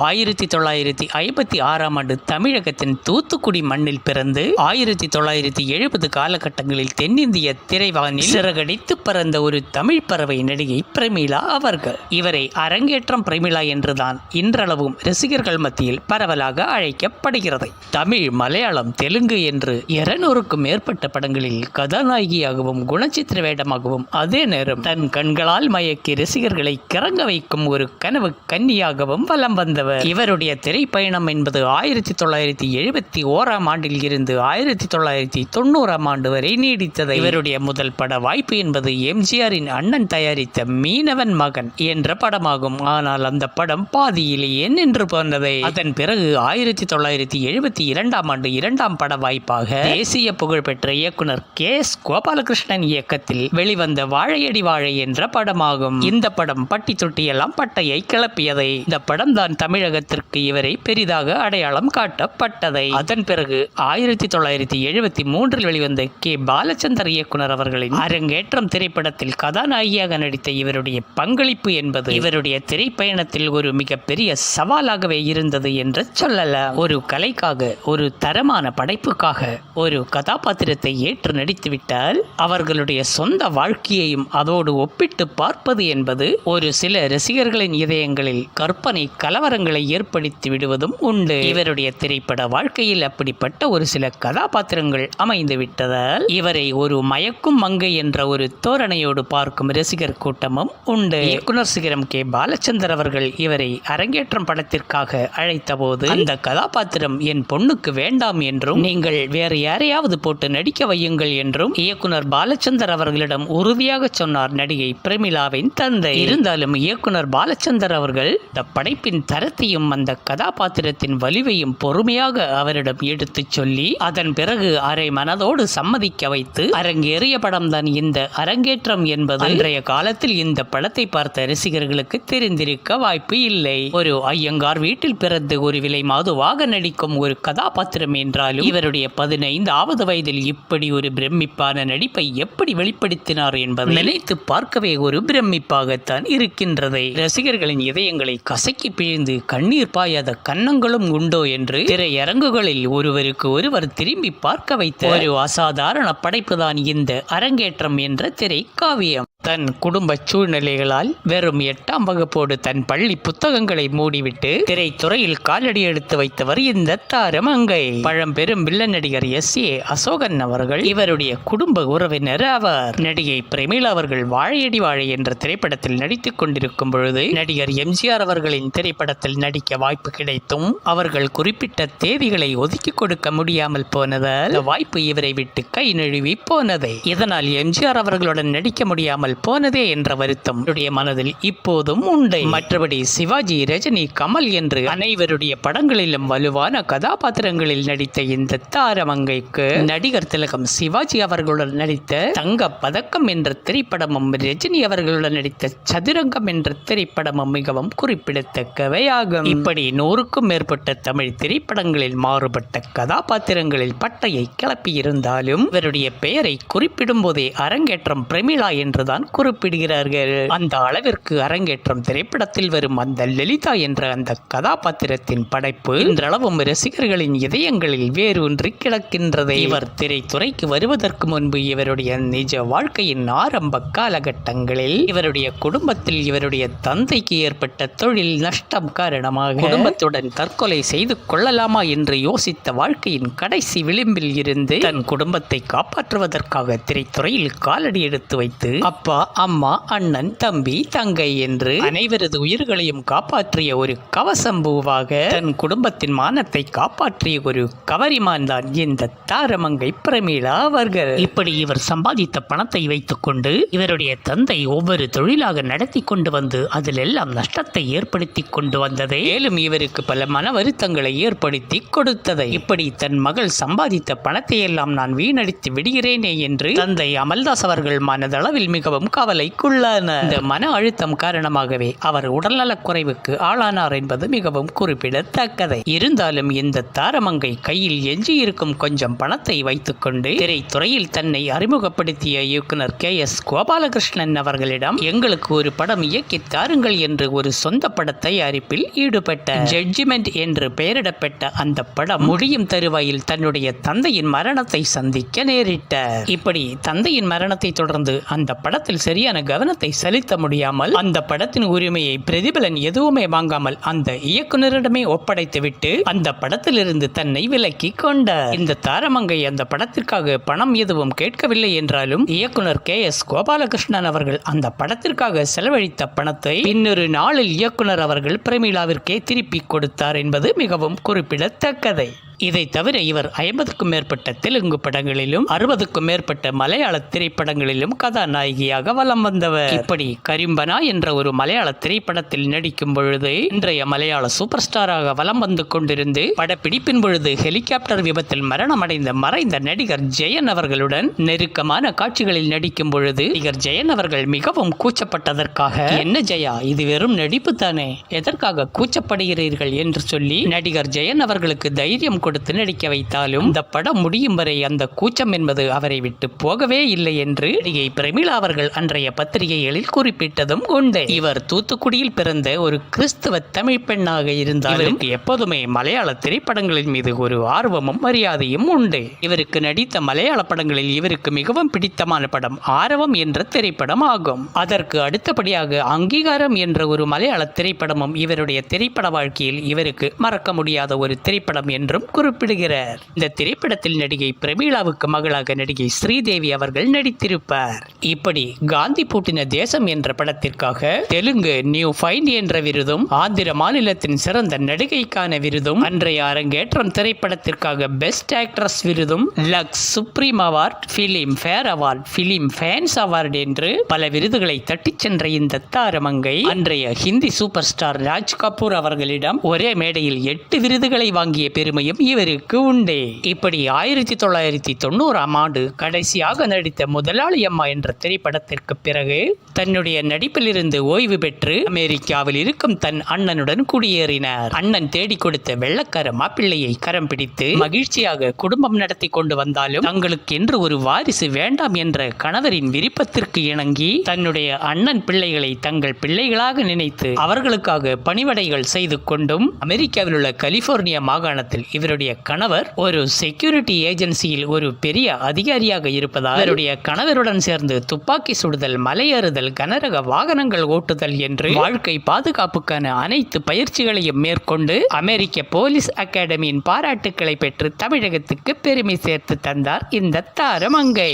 ஆயிரத்தி தொள்ளாயிரத்தி ஐம்பத்தி ஆறாம் ஆண்டு தமிழகத்தின் தூத்துக்குடி மண்ணில் பிறந்து ஆயிரத்தி தொள்ளாயிரத்தி எழுபது காலகட்டங்களில் தென்னிந்திய திரைவானில் சிறகடித்து பறந்த ஒரு தமிழ் பறவை நடிகை பிரமிளா அவர்கள். இவரை அரங்கேற்றம் பிரமிளா என்றுதான் இன்றளவும் ரசிகர்கள் மத்தியில் பரவலாக அழைக்கப்படுகிறது. தமிழ் மலையாளம் தெலுங்கு என்று இருநூறுக்கும் மேற்பட்ட படங்களில் கதாநாயகியாகவும் குணச்சித்திர வேடமாகவும் அதே நேரம் தன் கண்களால் மயக்கி ரசிகர்களை கிறங்க வைக்கும் ஒரு கனவு கன்னியாகவும் வலம் வந்தவர் இவருடைய திரைப்பயணம் என்பது ஆயிரத்தி தொள்ளாயிரத்தி எழுபத்தி ஓராம் ஆண்டில் இருந்து ஆயிரத்தி தொள்ளாயிரத்தி தொண்ணூறாம் ஆண்டு வரை நீடித்தது. இவருடைய முதல் பட வாய்ப்பு என்பது எம்ஜிஆரின் அண்ணன் தயாரித்த மீனவன் மகன் என்ற படமாகும். ஆனால் அந்த படம் பாதியிலேயே நின்று போனதை. அதன் பிறகு ஆயிரத்தி தொள்ளாயிரத்தி எழுபத்தி இரண்டாம் ஆண்டு இரண்டாம் பட வாய்ப்பாக தேசிய புகழ்பெற்ற இயக்குனர் கே. எஸ். கோபாலகிருஷ்ணன் இயக்கத்தில் வெளிவந்த வாழையடி வாழை என்ற படமாகும். இந்த படம் பட்டி தொட்டியெல்லாம் பட்டையை கிளப்பியதை. இந்த படம் தான் தமிழ் தமிழகத்திற்கு இவரை பெரிதாக அடையாளம் காட்டப்பட்டதை. அதன் பிறகு ஆயிரத்தி தொள்ளாயிரத்தி எழுபத்தி மூன்றில் வெளிவந்த கே. பாலச்சந்தர் இயக்குனர் அவர்களின் அரங்கேற்றம் திரைப்படத்தில் கதாநாயகியாக நடித்த இவருடைய பங்களிப்பு என்பது இவருடைய திரைப்பயணத்தில் ஒரு மிகப்பெரிய சவாலாகவே இருந்தது என்று சொல்லலாம் ஒரு கலைக்காக ஒரு தரமான படைப்புக்காக ஒரு கதாபாத்திரத்தை ஏற்று நடித்துவிட்டால் அவர்களுடைய சொந்த வாழ்க்கையையும் அதோடு ஒப்பிட்டு பார்ப்பது என்பது ஒரு சில ரசிகர்களின் இதயங்களில் கற்பனை கலவரங்கள் ஏற்படுத்தி விடுவதும் உண்டு. இவருடைய திரைப்பட வாழ்க்கையில் அப்படிப்பட்ட ஒரு சில கதாபாத்திரங்கள் அமைந்து விட்டதால் இவரை ஒரு மயக்கும் மங்கை என்ற ஒரு தோரணையோடு பார்க்கும் ரசிகர் கூட்டமும் உண்டு. இயக்குனர் சிகரம் கே. பாலச்சந்தர் அவர்கள் இவரை அரங்கேற்றம் படத்திற்காக அழைத்தபோது அந்த கதாபாத்திரம் என் பொண்ணுக்கு வேண்டாம் என்றும் நீங்கள் வேறு யாரையாவது போட்டு நடிக்க வையுங்கள் என்றும் இயக்குனர் பாலச்சந்தர் அவர்களிடம் உறுதியாக சொன்னார் நடிகை பிரமிளாவின் தந்தை. இருந்தாலும் இயக்குனர் பாலச்சந்தர் அவர்கள் இந்த படைப்பின் தரத்தையும் அந்த கதாபாத்திரத்தின் வலிவையும் பொறுமையாக அவரிடம் எடுத்துச் சொல்லி அதன் பிறகு அரை மனதோடு சம்மதிக்க வைத்து அரங்கேறிய படம்தான் இந்த அரங்கேற்றம் என்பது. அன்றைய காலத்தில் இந்த படத்தை பார்த்த ரசிகர்களுக்கு தெரிந்திருக்க வாய்ப்பு இல்லை. ஒரு ஐயங்கார் வீட்டில் பிறந்து ஒரு விலை மாதுவாக நடிக்கும் ஒரு கதாபாத்திரம் என்றாலும் இவருடைய பதினைந்தாவது வயதில் இப்படி ஒரு பிரமிப்பான நடிப்பை எப்படி வெளிப்படுத்தினார் என்பதை நினைத்து பார்க்கவே ஒரு பிரமிப்பாகத்தான் இருக்கின்றதை. ரசிகர்களின் இதயங்களை கசக்கி பிழிந்து கண்ணீர் பாயாத கன்னங்களும் உண்டோ என்று திரையரங்குகளில் ஒருவருக்கு ஒருவர் திரும்பி பார்க்க வைத்த ஒரு அசாதாரண படைப்புதான் இந்த அரங்கேற்றம் என்ற திரை காவியம் தன் குடும்ப சூழ்நிலைகளால் வெறும் எட்டாம் வகுப்போடு தன் பள்ளி புத்தகங்களை மூடிவிட்டு திரைத்துறையில் காலடி எடுத்து வைத்தவர் இந்த தாரமங்கை. பழம்பெரும் வில்லன் நடிகர் எஸ். ஏ. அசோகன் அவர்கள் இவருடைய குடும்ப உறவினர் அவர் நடிகை பிரமிளா அவர்கள் வாழையடி வாழை என்ற திரைப்படத்தில் நடித்துக் கொண்டிருக்கும் பொழுது நடிகர் எம்ஜிஆர் அவர்களின் திரைப்படத்தில் நடிக்க வாய்ப்பு கிடைத்தும் அவர்கள் குறிப்பிட்ட தேதிகளை ஒதுக்கி கொடுக்க முடியாமல் போனதால் வாய்ப்பு இவரை விட்டு கை நழுவி போனதை. இதனால் எம்ஜிஆர் அவர்களுடன் நடிக்க முடியாமல் போனதே என்ற வருத்தம் மனதில் இப்போதும் உண்டு. மற்றபடி சிவாஜி ரஜினி கமல் என்று அனைவருடைய படங்களிலும் வலுவான கதாபாத்திரங்களில் நடித்த இந்த தாரமங்கைக்கு நடிகர் திலகம் சிவாஜி அவர்களுடன் நடித்த தங்க பதக்கம் என்ற திரைப்படமும் ரஜினி அவர்களுடன் நடித்த சதுரங்கம் என்ற திரைப்படமும் மிகவும் குறிப்பிடத்தக்கவையாகும். இப்படி நூறுக்கும் மேற்பட்ட தமிழ் திரைப்படங்களில் மாறுபட்ட கதாபாத்திரங்களில் பட்டையை கிளப்பியிருந்தாலும் இவருடைய பெயரை குறிப்பிடும் போதே அரங்கேற்றம் பிரமிளா என்றுதான் குறிப்பிடுகிறார்கள். அந்த அளவிற்கு அரங்கேற்றம் திரைப்படத்தில் வரும் அந்த லலிதா என்ற அந்த கதாபாத்திரத்தின் படைப்பு இன்றளவும் ரசிகர்களின் இதயங்களில் வேரூன்றி கிடக்கின்றது. இவர் திரைத்துறைக்கு வருவதற்கு முன்பு இவருடைய நிஜ வாழ்க்கையின் ஆரம்ப காலகட்டங்களில் இவருடைய குடும்பத்தில் இவருடைய தந்தைக்கு ஏற்பட்ட தொழில் நஷ்டம் காரணமாக குடும்பத்துடன் தற்கொலை செய்து கொள்ளலாமா என்று யோசித்த வாழ்க்கையின் கடைசி விளிம்பில் இருந்து தன் குடும்பத்தை காப்பாற்றுவதற்காக திரைத்துறையில் காலடி எடுத்து வைத்து அப்பா அப்பா அம்மா அண்ணன் தம்பி தங்கை என்று அனைவரது உயிர்களையும் காப்பாற்றிய ஒரு கவசம்பூவாக தன் குடும்பத்தின் மானத்தை காப்பாற்றிய ஒரு கவரிமான் தான் இந்த தாரமங்கை பிரமீளா அவர்கள். இப்படி இவர் சம்பாதித்த பணத்தை வைத்துக்கொண்டு இவருடைய தந்தை ஒவ்வொரு தொழிலாக நடத்தி கொண்டு வந்து அதில் எல்லாம் நஷ்டத்தை ஏற்படுத்தி கொண்டு வந்ததை மேலும் இவருக்கு பல மன வருத்தங்களை ஏற்படுத்தி கொடுத்ததை. இப்படி தன் மகள் சம்பாதித்த பணத்தை எல்லாம் நான் வீணடித்து விடுகிறேனே என்று தந்தை அமல்தாஸ் அவர்கள் மனதளவில் மிகவும் மிகவும் கவலைக்குள்ளானார் இந்த மன அழுத்தம் காரணமாகவே அவர் உடல்நலக் குறைவுக்கு ஆளானார் என்பது மிகவும் குறிப்பிடத்தக்கது. இருந்தாலும் இந்த தாரமங்கை கையில் எஞ்சியிருக்கும் கொஞ்சம் பணத்தை வைத்துக்கொண்டு திரைத்துறையில் தன்னை அறிமுகப்படுத்திய இயக்குனர் கே. எஸ். கோபாலகிருஷ்ணன் அவர்களிடம் எங்களுக்கு ஒரு படம் இயக்கி தாருங்கள் என்று ஒரு சொந்த பட தயாரிப்பில் ஈடுபட்ட ஜட்ஜ்மெண்ட் என்று பெயரிடப்பட்ட அந்த படம் முடியும் தருவாயில் தன்னுடைய தந்தையின் மரணத்தை சந்திக்க நேரிட்ட இப்படி தந்தையின் மரணத்தை தொடர்ந்து அந்த படத்தை படத்தில் சரியான கவனத்தை செலுத்த முடியாமல் அந்த படத்தின் உரிமையை பிரதிபலன் எதுவுமே வாங்காமல் அந்த இயக்குனரிடமே ஒப்படைத்துவிட்டு அந்த படத்திலிருந்து தன்னை விலக்கி கொண்டார். இந்த தாரமங்கை அந்த படத்திற்காக பணம் எதுவும் கேட்கவில்லை என்றாலும் இயக்குனர் கே எஸ் கோபாலகிருஷ்ணன் அவர்கள் அந்த படத்திற்காக செலவழித்த பணத்தை இன்னொரு நாளில் இயக்குனர் அவர்கள் பிரமிளாவிற்கே திருப்பி கொடுத்தார் என்பது மிகவும் குறிப்பிடத்தக்கதை. இதை தவிர இவர் ஐம்பதுக்கும் மேற்பட்ட தெலுங்கு படங்களிலும் அறுபதுக்கும் மேற்பட்ட மலையாள திரைப்படங்களிலும் கதாநாயகியாக வலம் வந்தவர். இப்படி கரிம்பனா என்ற ஒரு மலையாள திரைப்படத்தில் நடிக்கும் பொழுது இன்றைய மலையாள சூப்பர் ஸ்டாராக வலம் வந்து கொண்டிருந்து படப்பிடிப்பின் பொழுது ஹெலிகாப்டர் விபத்தில் மரணமடைந்த மறைந்த நடிகர் ஜெயன் அவர்களுடன் நெருக்கமான காட்சிகளில் நடிக்கும் பொழுது நடிகர் ஜெயன் அவர்கள் மிகவும் கூச்சப்பட்டதற்காக என்ன ஜெயா இது வெறும் நடிப்பு தானே? எதற்காக கூச்சப்படுகிறீர்கள்? என்று சொல்லி நடிகர் ஜெயன் அவர்களுக்கு தைரியம் கொடுத்து நடிக்க வைத்தாலும் இந்த படம் முடியும் வரை அந்த கூச்சம் என்பது அவரை விட்டு போகவே இல்லை என்று நடிகை பிரமிளா அவர்கள் அன்றைய பத்திரிகைகளில் குறிப்பிட்டதும் உண்டு. இவர் தூத்துக்குடியில் பிறந்த ஒரு கிறிஸ்தவ தமிழ் பெண்ணாக இருந்தாலும் எப்போதுமே மலையாள திரைப்படங்களின் மீது ஒரு ஆர்வமும் மரியாதையும் உண்டு. இவருக்கு நடித்த மலையாள படங்களில் இவருக்கு மிகவும் பிடித்தமான படம் ஆரவம் என்ற திரைப்படம் ஆகும். அதற்கு அடுத்தபடியாக அங்கீகாரம் என்ற ஒரு மலையாள திரைப்படமும் இவருடைய திரைப்பட வாழ்க்கையில் இவருக்கு மறக்க முடியாத ஒரு திரைப்படம் என்றும் குறிப்பிடுகிறார். இந்த திரைப்படத்தில் நடிகை பிரமீளாவுக்கு மகளாக நடிகை ஸ்ரீதேவி அவர்கள் நடித்திருப்பார். இப்படி காந்தி பூட்டின தேசம் என்ற படத்திற்காக தெலுங்கு நியூ ஃபைண்ட் என்ற விருதும் ஆந்திர மாநிலத்தின் சிறந்த நடிகைக்கான விருதும் அன்றைய அரங்கேற்றம் திரைப்படத்திற்காக பெஸ்ட் ஆக்ட்ரஸ் விருதும் Lux supreme award Filmfare award film fans award என்று பல விருதுகளை தட்டிச் சென்ற இந்த தாரமங்கை அன்றைய ஹிந்தி சூப்பர் ஸ்டார் ராஜ் கபூர் அவர்களிடம் ஒரே மேடையில் எட்டு விருதுகளை வாங்கிய பெருமையும் இவருக்கு உண்டு. இப்படி ஆயிரத்தி தொள்ளாயிரத்தி தொண்ணூறாம் ஆண்டு கடைசியாக நடித்த முதலாளி அம்மா என்ற திரைப்படத்திற்கு பிறகு தன்னுடைய நடிப்பிலிருந்து ஓய்வு பெற்று அமெரிக்காவில் இருக்கும் தன் அண்ணனுடன் குடியேறினார். அண்ணன் தேடி கொடுத்த வெள்ளக்கார மாப்பிள்ளையை கரம் பிடித்து மகிழ்ச்சியாக குடும்பம் நடத்தி கொண்டு வந்தாலும் தங்களுக்கு என்று ஒரு வாரிசு வேண்டாம் என்ற கணவரின் விருப்பத்திற்கு இணங்கி தன்னுடைய அண்ணன் பிள்ளைகளை தங்கள் பிள்ளைகளாக நினைத்து அவர்களுக்காக பணிவடைகள் செய்து கொண்டும் அமெரிக்காவில் உள்ள கலிபோர்னியா மாகாணத்தில் இவர் இவருடைய கணவர் ஒரு செக்யூரிட்டி ஏஜென்சியில் ஒரு பெரிய அதிகாரியாக இருப்பதால் இவருடைய கணவருடன் சேர்ந்து துப்பாக்கி சுடுதல் மலையேறுதல் கனரக வாகனங்கள் ஓட்டுதல் என்று வாழ்க்கை பாதுகாப்புக்கான அனைத்து பயிற்சிகளையும் மேற்கொண்டு அமெரிக்க போலீஸ் அகாடமியின் பாராட்டுக்களை பெற்று தமிழகத்துக்கு பெருமை சேர்த்து தந்தார் இந்த தாரமங்கை.